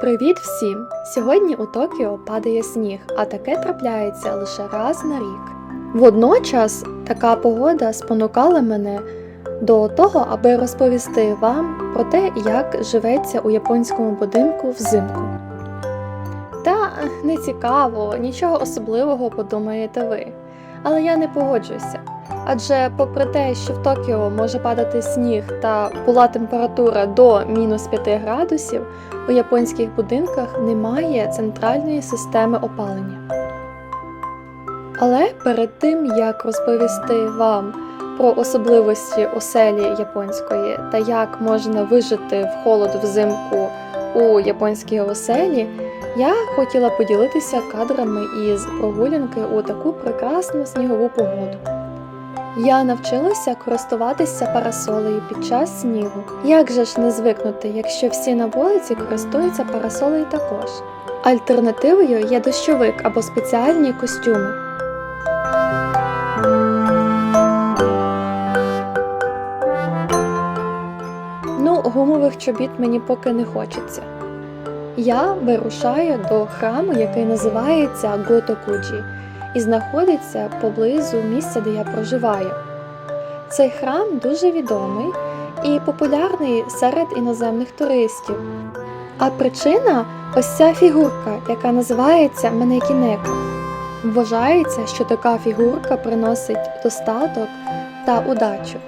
Привіт всім! Сьогодні у Токіо падає сніг, а таке трапляється лише раз на рік. Водночас така погода спонукала мене до того, аби розповісти вам про те, як живеться у японському будинку взимку. Та не цікаво, нічого особливого подумаєте ви. Але я не погоджуюся. Адже, попри те, що в Токіо може падати сніг та була температура до мінус 5 градусів, у японських будинках немає центральної системи опалення. Але перед тим як розповісти вам про особливості оселі японської та як можна вижити в холод взимку у японській оселі, я хотіла поділитися кадрами із прогулянки у таку прекрасну снігову погоду. Я навчилася користуватися парасолею під час снігу. Як же ж не звикнути, якщо всі на вулиці користуються парасолею також? Альтернативою є дощовик або спеціальні костюми. Ну, гумових чобіт мені поки не хочеться. Я вирушаю до храму, який називається Готокуджі, і знаходиться поблизу місця, де я проживаю. Цей храм дуже відомий і популярний серед іноземних туристів. А причина ось ця фігурка, яка називається Манекінека. Вважається, що така фігурка приносить достаток та удачу.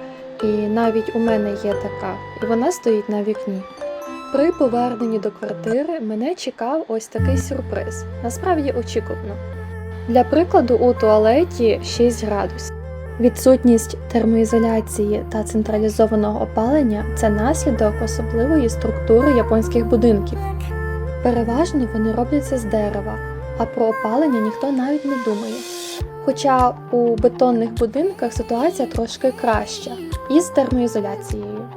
І навіть у мене є така, і вона стоїть на вікні. При поверненні до квартири мене чекав ось такий сюрприз. Насправді очікувано. Для прикладу, у туалеті 6 градусів. Відсутність термоізоляції та централізованого опалення це наслідок особливої структури японських будинків. Переважно вони робляться з дерева, а про опалення ніхто навіть не думає. Хоча у бетонних будинках ситуація трошки краща із термоізоляцією.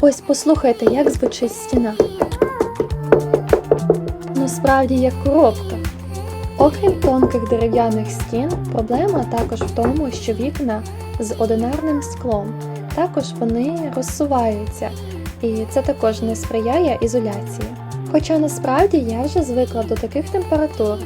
Ось послухайте, як звучить стіна. Ну справді як коробка. Окрім тонких дерев'яних стін, проблема також в тому, що вікна з одинарним склом. Також вони розсуваються, і це також не сприяє ізоляції. Хоча насправді я вже звикла до таких температур,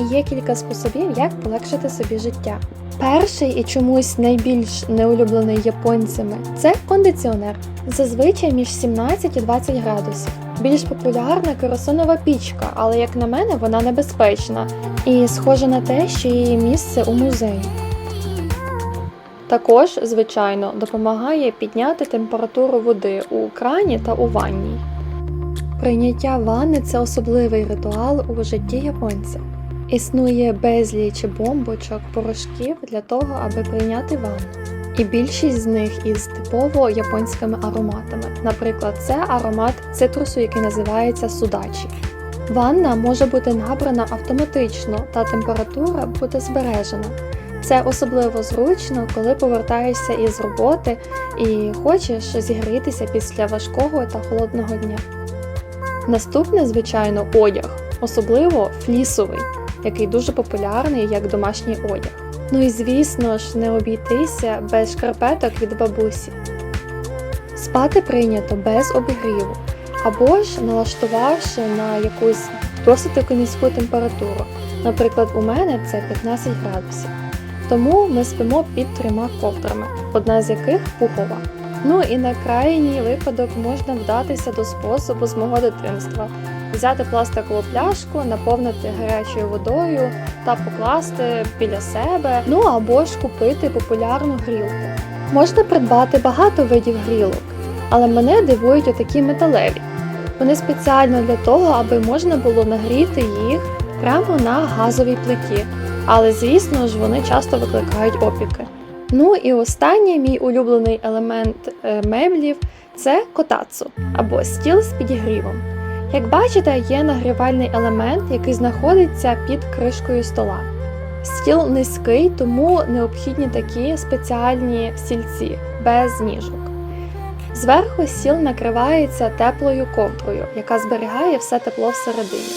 і є кілька способів, як полегшити собі життя. Перший і чомусь найбільш неулюблений японцями це кондиціонер, зазвичай між 17 і 20 градусів. Більш популярна керосинова пічка, але як на мене, вона небезпечна і схоже на те, що її місце у музеї. Також, звичайно, допомагає підняти температуру води у крані та у ванній. Прийняття ванни це особливий ритуал у житті японця. Існує безліч бомбочок, порошків для того, аби прийняти ванну. І більшість з них із типово японськими ароматами. Наприклад, це аромат цитрусу, який називається судачі. Ванна може бути набрана автоматично, та температура буде збережена. Це особливо зручно, коли повертаєшся із роботи і хочеш зігрітися після важкого та холодного дня. Наступне, звичайно, одяг, особливо флісовий, який дуже популярний як домашній одяг. Ну і звісно ж, не обійтися без шкарпеток від бабусі. Спати прийнято без обігріву, або ж налаштувавши на якусь досить таки низьку температуру. Наприклад, у мене це 15 градусів. Тому ми спимо під трьома ковдрами, одна з яких пухова. Ну і на крайній випадок можна вдатися до способу з мого дитинства. Взяти пластикову пляшку, наповнити гарячою водою та покласти біля себе, ну або ж купити популярну грілку. Можна придбати багато видів грілок, але мене дивують отакі металеві. Вони спеціально для того, аби можна було нагріти їх прямо на газовій плиті. Але звісно ж вони часто викликають опіки. Ну і останній мій улюблений елемент е, меблів це котацу або стіл з підігрівом. Як бачите, є нагрівальний елемент, який знаходиться під кришкою стола. Стіл низький, тому необхідні такі спеціальні стільці без ніжок. Зверху стіл накривається теплою ковдрою, яка зберігає все тепло всередині.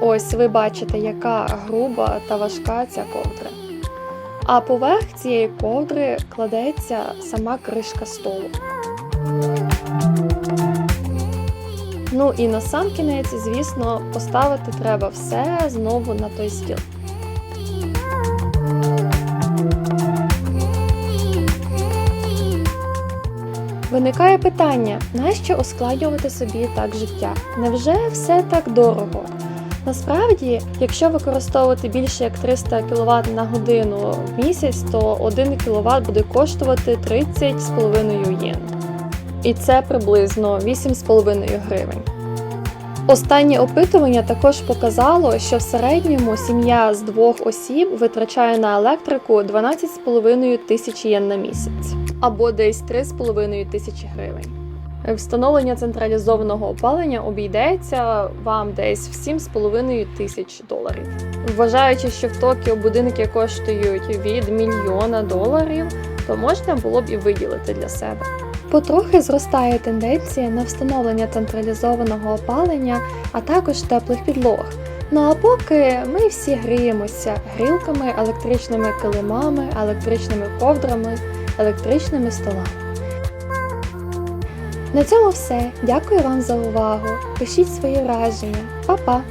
Ось ви бачите, яка груба та важка ця ковдра. А поверх цієї ковдри кладеться сама кришка столу. Ну і на сам кінець, звісно, поставити треба все знову на той стіл. Виникає питання, нащо ускладнювати собі так життя? Невже все так дорого? Насправді, якщо використовувати більше як 300 кВт на годину в місяць, то 1 кВт буде коштувати 30,5 єн. І це приблизно 8,5 гривень. Останнє опитування також показало, що в середньому сім'я з двох осіб витрачає на електрику 12,5 тисяч єн на місяць або десь 3,5 тисячі гривень. Встановлення централізованого опалення обійдеться вам десь в 7,5 тисяч доларів. Вважаючи, що в Токіо будинки коштують від мільйона доларів, то можна було б і виділити для себе. Потрохи зростає тенденція на встановлення централізованого опалення, а також теплих підлог. Ну а поки ми всі гріємося грілками, електричними килимами, електричними ковдрами, електричними столами. На цьому все. Дякую вам за увагу. Пишіть свої враження. Па-па!